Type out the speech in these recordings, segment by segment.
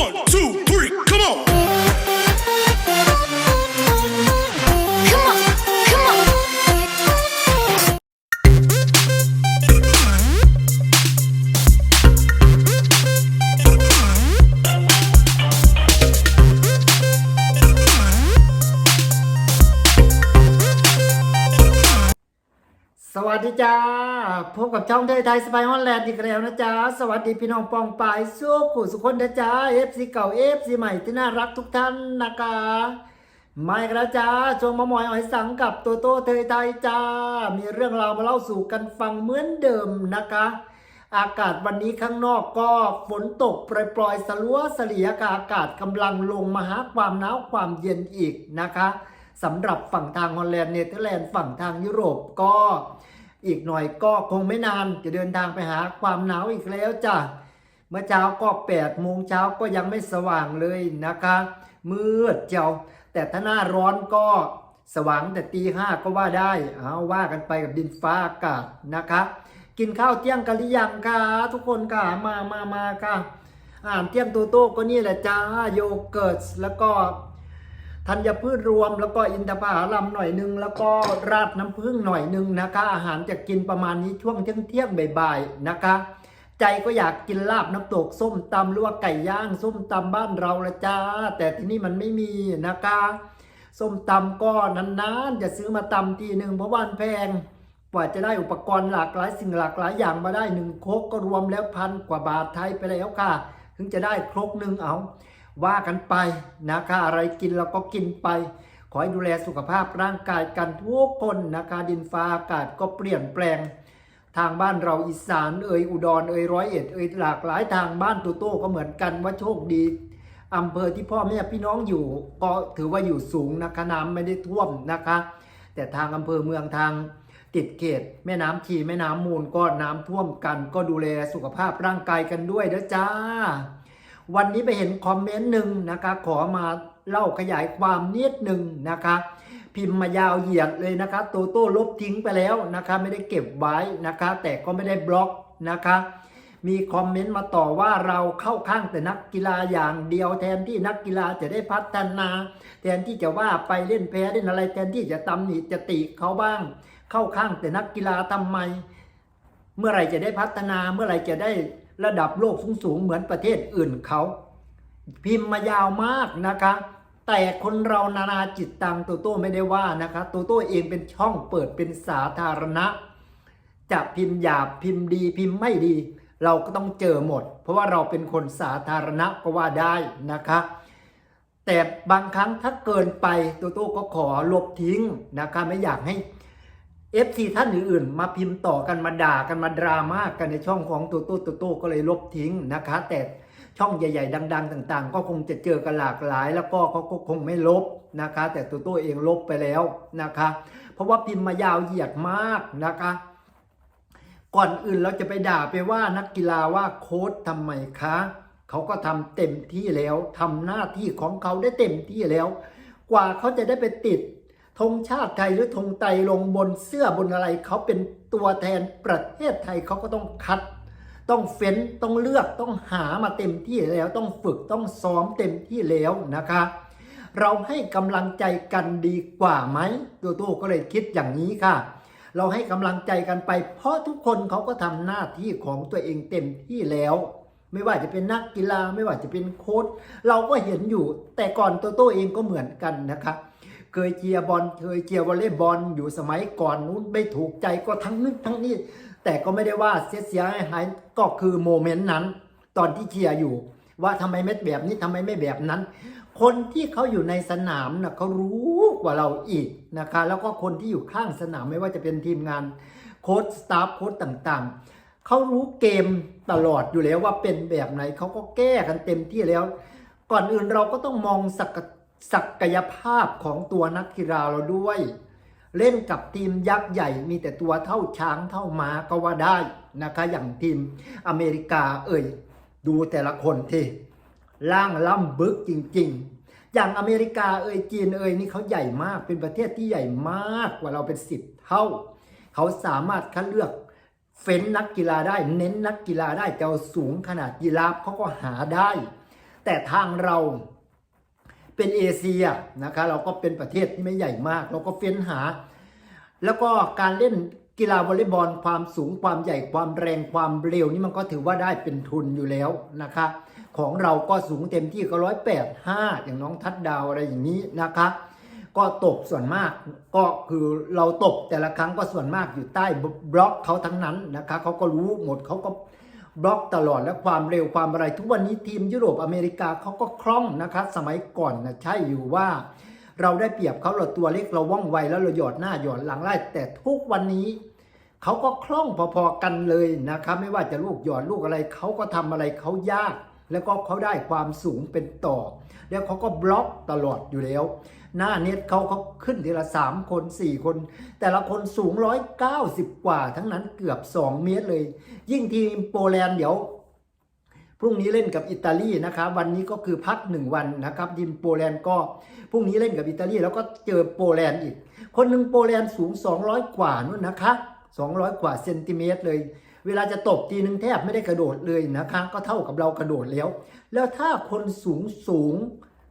One, two, สวัสดีจ้า พบกับช่องเทยไทยสไปฮอลแลนด์อีกแล้วนะจ๊ะ สวัสดีพี่น้องปองปายสู้ขู่สุขคนนะจ๊ะเอฟซีเก่าเอฟซีใหม่ที่น่ารักทุกท่านนะคะมาอีกแล้วจ้าชวงมะมอยอ้อยสังกับโตโตเทยไทยจ้า มีเรื่องราวมาเล่าสู่กันฟังเหมือนเดิมนะคะ อากาศวันนี้ข้างนอกก็ฝนตกปล่อยๆสลัวสลียกอากาศกำลังลงมาหาความหนาวความเย็นอีกนะคะ สำหรับฝั่งทางฮอลแลนด์เนเธอร์แลนด์ฝั่งทางยุโรปก็อีกหน่อยก็คงไม่นานจะเดินทางไปหาความหนาวอีกแล้วจ้ะเมื่อเช้าก็8โมงเช้าก็ยังไม่สว่างเลยนะคะ มืดเจ้า แต่ถ้าหน้าร้อนก็สว่างแต่ตีห้าก็ว่าได้เอาว่ากันไปกับดินฟ้าอากาศนะคะ กินข้าวเที่ยงกันหรือยังคะทุกคนค่ะมามามาค่ะอาหารเที่ยงโตโต้ก็นี่แหละจ้าโยเกิร์ตแล้วก็ ธัญพืชรวมแล้วก็อินทผลัมหน่อยหนึง แล้วก็ราดน้ำผึ้งหน่อยหนึงนะคะ อาหารจะกินประมาณนี้ช่วงเที่ยงเที่ยงบ่ายๆนะคะ ใจก็อยากกินลาบน้ำตกส้มตำหรือว่าไก่ย่างส้มตำบ้านเราละจ้า แต่ที่นี่มันไม่มีนะคะส้มตำก็นานๆจะซื้อมาตำทีหนึ่งเพราะวามันแพงกว่าจะได้อุปกรณ์หลากหลายสิ่งหลากหลายอย่างมาได้หนึ่งโคกก็รวมแล้วพันกว่าบาทไทยไปแล้วค่ะ ถึงจะได้ครกหนึ่งเอา ว่ากันไปนะคะ อะไรกินเราก็กินไป ขอให้ดูแลสุขภาพร่างกายกันทุกคนนะคะ ดินฟ้าอากาศก็เปลี่ยนแปลง ทางบ้านเราอีสานเอ่ยอุดรเอ่ยร้อยเอ็ดเอ่ยหลากหลายทางบ้านตูโต้ก็เหมือนกันว่าโชคดีอำเภอที่พ่อแม่พี่น้องอยู่ก็ถือว่าอยู่สูงนะคะน้ำไม่ได้ท่วมนะคะ แต่ทางอำเภอเมืองทางติดเขต แม่น้ำชีแม่น้ำมูลก็น้ำท่วมกัน ก็ดูแลสุขภาพร่างกายกันด้วยนะจ้า วันนี้ไปเห็นคอมเมนต์หนึ่งนะคะขอมาเล่าขยายความนิดหนึ่งนะคะพิมพ์มายาวเหยียดเลยนะคะโตโต้ลบทิ้งไปแล้วนะคะไม่ได้เก็บไว้นะคะ แต่ก็ไม่ได้บล็อกนะคะ มีคอมเมนต์มาต่อว่าเราเข้าข้างแต่นักกีฬาอย่างเดียวแทนที่นักกีฬาจะได้พัฒนา แทนที่จะว่าไปเล่นแพ้เล่นอะไรแทนที่จะตำหนิจะติเขาบ้าง เข้าข้างแต่นักกีฬาทำไม เมื่อไหรจะได้พัฒนาเมื่อไหรจะได้ ระดับโลกสูงๆเหมือนประเทศอื่นเขา พิมพ์มายาวมากนะคะ แต่คนเรานานาจิตตังโตโต้ไม่ได้ว่านะคะโตโต้เองเป็นช่องเปิดเป็นสาธารณะ จะพิมพ์หยาบพิมพ์ดีพิมพ์ไม่ดี เราก็ต้องเจอหมด เพราะว่าเราเป็นคนสาธารณะก็ว่าได้นะคะแต่บางครั้งถ้าเกินไปโตโต้ก็ขอลบทิ้งนะคะไม่อยากให้ FC ท่านอื่นๆ มาพิมพ์ต่อกันมาด่ากันมาดราม่ากันในช่องของโตโต้โตโต้ก็เลยลบทิ้งนะคะ แต่ช่องใหญ่ ๆ ดัง ๆ ต่าง ๆ ก็คงจะเจอกันหลากหลาย แล้วก็เขาก็คงไม่ลบนะคะ แต่โตโต้เองลบไปแล้วนะคะ เพราะว่าพิมพ์มายาวเหยียดมากนะคะ ก่อนอื่นเราจะไปด่าไปว่านักกีฬาว่าโค้ชทำไมคะเขาก็ทำเต็มที่แล้วทำหน้าที่ของเขาได้เต็มที่แล้ว กว่าเขาจะได้ไปติด ธงชาติไทยหรือธงไตลงบนเสื้อบนอะไรเขาเป็นตัวแทนประเทศไทยเขาก็ต้องคัด ต้องเฟ้นต้องเลือกต้องหามาเต็มที่แล้วต้องฝึกต้องซ้อมเต็มที่แล้วนะคะ เราให้กำลังใจกันดีกว่าไหมตัวโต้ก็เลยคิดอย่างนี้ค่ะ เราให้กำลังใจกันไป เพราะทุกคนเขาก็ทำหน้าที่ของตัวเองเต็มที่แล้วไม่ว่าจะเป็นนักกีฬาไม่ว่าจะเป็นโค้ชเราก็เห็นอยู่ แต่ก่อนโตโต้เองก็เหมือนกันนะครับ เคยเชียร์บอลเคยเชียร์วอลเลย์บอลอยู่สมัยก่อนนู้นไม่ถูกใจก็ทั้งนึกทั้งนี้ แต่ก็ไม่ได้ว่าเสียเสียหายหายก็คือโมเมนต์นั้น ตอนที่เชียร์อยู่ ว่าทำไมไม่แบบนี้ทำไมไม่แบบนั้น คนที่เขาอยู่ในสนามนะเขารู้กว่าเราอีกนะคะ แล้วก็คนที่อยู่ข้างสนามไม่ว่าจะเป็นทีมงานโค้ชสตาฟโค้ชต่างๆเขารู้เกมตลอดอยู่แล้วว่าเป็นแบบไหนเขาก็แก้กันเต็มที่แล้ว ก่อนอื่นเราก็ต้องมองศัก ศักยภาพของตัวนักกีฬาเราด้วย เล่นกับทีมยักษ์ใหญ่มีแต่ตัวเท่าช้างเท่าม้าก็ว่าได้นะคะอย่างทีมอเมริกาเอ่ยดูแต่ละคนที่ล่างล่ำบึกจริง ๆ อย่างอเมริกาเอ่ยจีนเอ่ยนี่เขาใหญ่มากเป็นประเทศที่ใหญ่มากกว่าเราเป็นสิบเท่า เขาสามารถคัดเลือกเฟ้นนักกีฬาได้เน้นนักกีฬาได้แต่เอาสูงขนาดยีราฟเขาก็หาได้ แต่ทางเรา เป็นเอเชียนะคะเราก็เป็นประเทศที่ไม่ใหญ่มาก เราก็เฟ้นหา แล้วก็การเล่นกีฬาวอลเลย์บอลความสูงความใหญ่ความแรงความเร็วนี่มันก็ถือว่าได้เป็นทุนอยู่แล้วนะคะของเราก็สูงเต็มที่ก็ร้อยแปดห้าอย่างน้องทัดดาวอะไรอย่างนี้นะคะก็ตบส่วนมากก็คือเราตบแต่ละครั้งก็ส่วนมากอยู่ใต้บล็อกเขาทั้งนั้นนะคะเขาก็รู้หมดเขาก็ บล็อกตลอดและความเร็วความอะไร ทุกวันนี้ทีมยุโรปอเมริกาเขาก็คล่องนะคะสมัยก่อนนะใช่อยู่ว่า เราได้เปรียบเขาเราตัวเล็กเราว่องไวแล้วเราหยอดหน้าหยอดหลังไล่แต่ทุกวันนี้เขาก็คล่องพอๆกันเลยนะครับไม่ว่าจะลูกหยอดลูกอะไรเขาก็ทำอะไรเขายาก แล้วก็เขาได้ความสูงเป็นต่อ แล้วเขาก็บล็อกตลอดอยู่แล้ว หน้าเน็ตเขาเขาขึ้นทีละ 3 คน 4 คน แต่ละคนสูง 190 กว่า ทั้งนั้นเกือบ 2 เมตรเลย ยิ่งทีมโปแลนด์เดี๋ยวพรุ่งนี้เล่นกับอิตาลีนะครับวันนี้ก็คือพักหนึ่งวันนะครับทีมโปแลนด์ก็พรุ่งนี้เล่นกับอิตาลีแล้วก็เจอโปแลนด์อีก คนหนึ่งโปแลนด์สูง 200 กว่านู่นนะคะ 200 กว่าเซนติเมตรเลย เวลาจะตบทีนึงแทบไม่ได้กระโดดเลยนะคะ ก็เท่ากับเรากระโดดแล้ว แล้วถ้าคนสูงสูง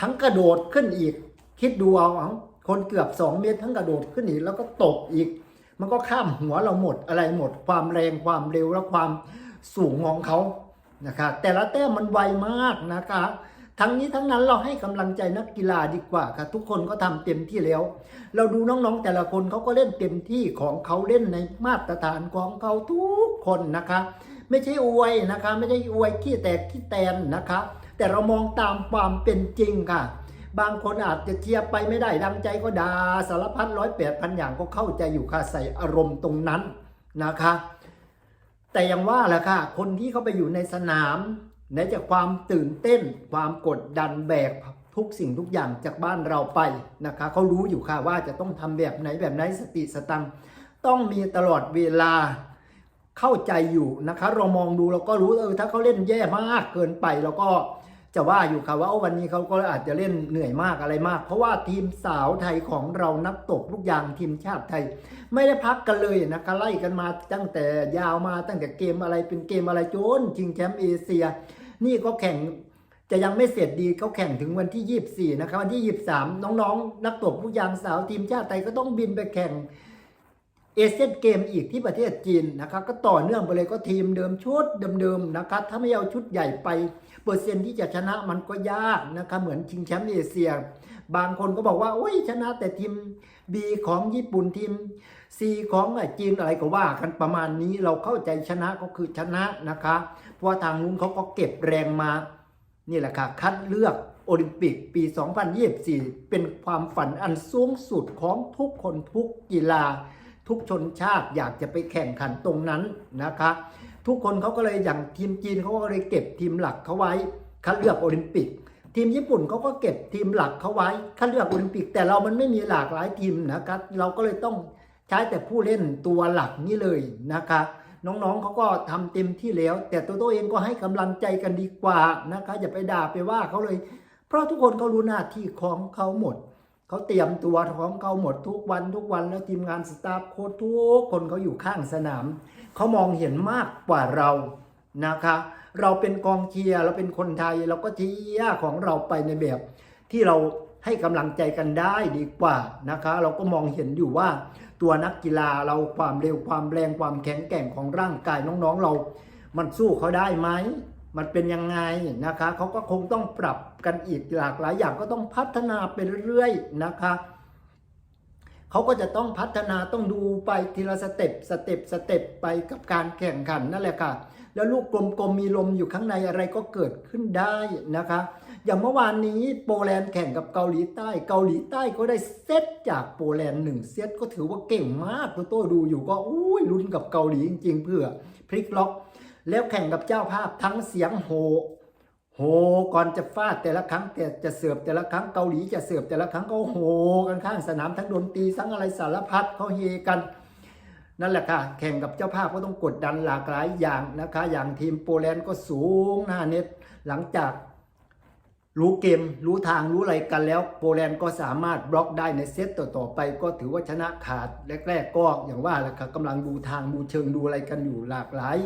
ทั้งกระโดดขึ้นอีก คิดดูเอาเอาคนเกือบ 2 เมตรทั้งกระโดดขึ้นอีกแล้วก็ตบอีก มันก็ข้ามหัวเราหมดอะไรหมด ความแรงความเร็วและความสูงของเขานะคะแต่ละแต้มมันไวมากนะคะ ทั้งนี้ทั้งนั้นเราให้กำลังใจนักกีฬาดีกว่าค่ะ ทุกคนก็ทำเต็มที่แล้ว เราดูน้องๆแต่ละคนเขาก็เล่นเต็มที่ของเขาเล่นในมาตรฐานของเขาทุกคนนะคะ ไม่ใช่อวยนะคะ ไม่ได้อวยขี้แตกขี้แตนนะคะ แต่เรามองตามความเป็นจริงค่ะ บางคนอาจจะเชียร์ไปไม่ได้ดังใจก็ด่าสารพัดร้อยแปดพันอย่างก็เข้าใจอยู่ค่ะใส่อารมณ์ตรงนั้นนะคะ แต่ยังว่าแหละค่ะ คนที่เขาไปอยู่ในสนาม ไหนจากความตื่นเต้น ความกดดันแบกทุกสิ่งทุกอย่างจากบ้านเราไปนะคะเขารู้อยู่ค่ะว่าจะต้องทำแบบไหนแบบไหนสติสตังต้องมีตลอดเวลาเข้าใจอยู่นะคะ เรามองดูเราก็รู้เออถ้าเขาเล่นแย่มากเกินไปเราก็จะว่าอยู่ค่ะว่าวันนี้เขาก็อาจจะเล่นเหนื่อยมากอะไรมาก เพราะว่าทีมสาวไทยของเรานักตบลูกยางทีมชาติไทย ไม่ได้พักกันเลยนะคะไล่กันมาตั้งแต่ยาวมาตั้งแต่เกมอะไรเป็นเกมอะไรจนชิงแชมป์เอเชีย นี่ก็แข่งจะยังไม่เสร็จดีเขาแข่งถึงวันที่ 24 นะครับ วันที่ 23 น้องๆ นักตบลูกยางสาวทีมชาติไทยก็ต้องบินไปแข่งเอเชียนเกมอีกที่ประเทศจีนนะครับก็ต่อเนื่องไปเลยก็ทีมเดิมชุดเดิมๆนะครับถ้าไม่เอาชุดใหญ่ไป เปอร์เซ็นต์ที่จะชนะมันก็ยากนะครับเหมือนชิงแชมป์เอเชีย บางคนก็บอกว่าโอ้ยชนะแต่ทีม B ของญี่ปุ่นทีม C ของจีนอะไรก็ว่ากันประมาณนี้เราเข้าใจชนะก็คือชนะนะคะ เพราะทางนู้นเขาก็เก็บแรงมา นี่แหละค่ะ คัดเลือกโอลิมปิกปี 2024 เป็นความฝันอันสูงสุดของทุกคนทุกกีฬา ทุกชนชาติอยากจะไปแข่งขันตรงนั้นนะคะ ทุกคนเขาก็เลยอย่างทีมจีนเขาก็เลยเก็บทีมหลักเขาไว้ คัดเลือกโอลิมปิกทีมญี่ปุ่นเขาก็เก็บทีมหลักเขาไว้คัดเลือกโอลิมปิก แต่เรามันไม่มีหลากหลายทีมนะครับ เราก็เลยต้อง ช้แต่ผู้เล่นตัวหลักนี่เลยนะคะ น้องๆเขาก็ทำเต็มที่แล้ว แต่ตัวตัวเองก็ให้กำลังใจกันดีกว่านะคะ อย่าไปด่าไปว่าเขาเลย เพราะทุกคนเขารู้หน้าที่ของเขาหมดเขาเตรียมตัวของเขาหมดทุกวันทุกวันแล้วทีมงานสตาฟโค้ชทุกคนเขาอยู่ข้างสนามเขามองเห็นมากกว่าเรานะคะ เราเป็นกองเชียร์เราเป็นคนไทยเราก็เชียร์ของเราไปในแบบที่เรา ให้กำลังใจกันได้ดีกว่านะคะ เราก็มองเห็นอยู่ว่าตัวนักกีฬาเราความเร็วความแรงความแข็งแกร่งของร่างกายน้องๆเรา มันสู้เขาได้ไหมมันเป็นยังไงนะคะเขาก็คงต้องปรับกันอีกหลากหลายอย่างก็ต้องพัฒนาไปเรื่อยๆนะคะเขาก็จะต้องพัฒนาต้องดูไปทีละสเต็ปสเต็ปสเต็ปไปกับการแข่งขันนั่นแหละค่ะ แล้วลูกกลมๆมีลมอยู่ข้างในอะไรก็เกิดขึ้นได้นะคะ อย่างเมื่อวานนี้โปแลนด์แข่งกับเกาหลีใต้ เกาหลีใต้ก็ได้เซตจากโปแลนด์หนึ่งเซตก็ถือว่าเก่งมากตัวโต้ดูอยู่ก็อุ้ยลุ้นกับเกาหลีจริงๆ เพื่อพลิกล็อก แล้วแข่งกับเจ้าภาพทั้งเสียงโหโหก่อนจะฟาดแต่ละครั้งแต่จะเสิร์ฟแต่ละครั้งเกาหลีจะเสิร์ฟแต่ละครั้งก็โหกันข้างสนามทั้งดนตรีทั้งอะไรสารพัดเขาเฮกันนั่นแหละค่ะ แข่งกับเจ้าภาพก็ต้องกดดันหลากหลายอย่างนะคะ อย่างทีมโปแลนด์ก็สูงหน้าเน็ตหลังจาก รู้เกม รู้ทางรู้อะไรกันแล้ว โปแลนด์ก็สามารถบล็อกได้ในเซตต่อๆไป ก็ถือว่าชนะขาดแรก ๆ ก็อย่างว่าแหละครับกำลังดูทางดูเชิงดูอะไรกันอยู่หลากหลาย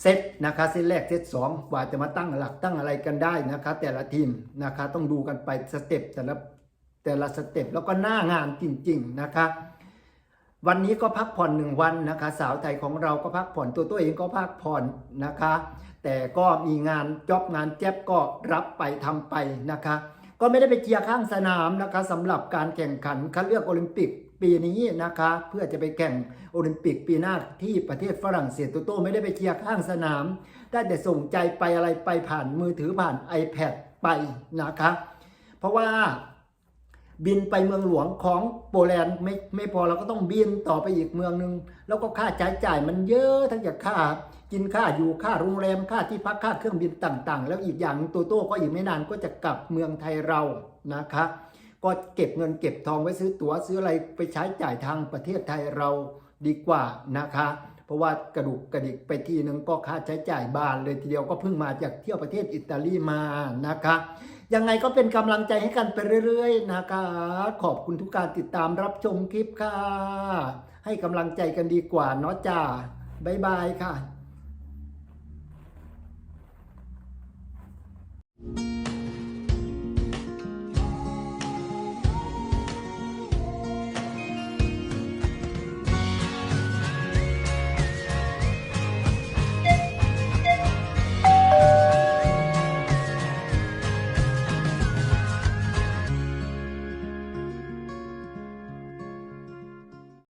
เซตนะคะเซตแรกเซตสองกว่าจะมาตั้งหลักตั้งอะไรกันได้นะคะ แต่ละทีมนะคะต้องดูกันไปสเต็ปแต่ละแต่ละสเต็ปแล้วก็หน้างานจริง ๆ นะคะ วันนี้ก็พักผ่อนหนึ่งวันนะคะ สาวไทยของเราก็พักผ่อนตัวตัวเองก็พักผ่อนนะคะ แต่ก็มีงานจ็อบงานแจ๊บก็รับไปทำไปนะคะ ก็ไม่ได้ไปเกียร์ข้างสนามนะคะสำหรับการแข่งขันคัดเลือกโอลิมปิกปีนี้นะคะ เพื่อจะไปแข่งโอลิมปิกปีหน้าที่ประเทศฝรั่งเศสโตโต้ไม่ได้ไปเกียร์ข้างสนาม ได้แต่ส่งใจไปอะไรไปผ่านมือถือผ่าน iPad ไปนะคะ เพราะว่า บินไปเมืองหลวงของโปแลนด์ไม่ไม่พอเราก็ต้องบินต่อไปอีกเมืองหนึ่งแล้วก็ค่าใช้จ่ายมันเยอะทั้งจากค่า กินค่าอยู่ค่าโรงแรมค่าที่พักค่าเครื่องบินต่างๆ แล้วอีกอย่างหนึ่งโตโต้ก็อีกไม่นานก็จะกลับเมืองไทยเรานะคะก็เก็บเงินเก็บทองไว้ซื้อตั๋วซื้ออะไรไปใช้จ่ายทางประเทศไทยเราดีกว่านะคะ เพราะว่ากระดูกกระดิกไปทีนึงก็ค่าใช้จ่ายบานเลยทีเดียวก็เพิ่งมาจากเที่ยวประเทศอิตาลีมานะคะ ยังไงก็เป็นกำลังใจให้กันไปเรื่อย ๆ นะคะขอบคุณทุกการติดตามรับชมคลิปค่ะ ให้กำลังใจกันดีกว่าเนาะจ้าบ๊ายบายค่ะ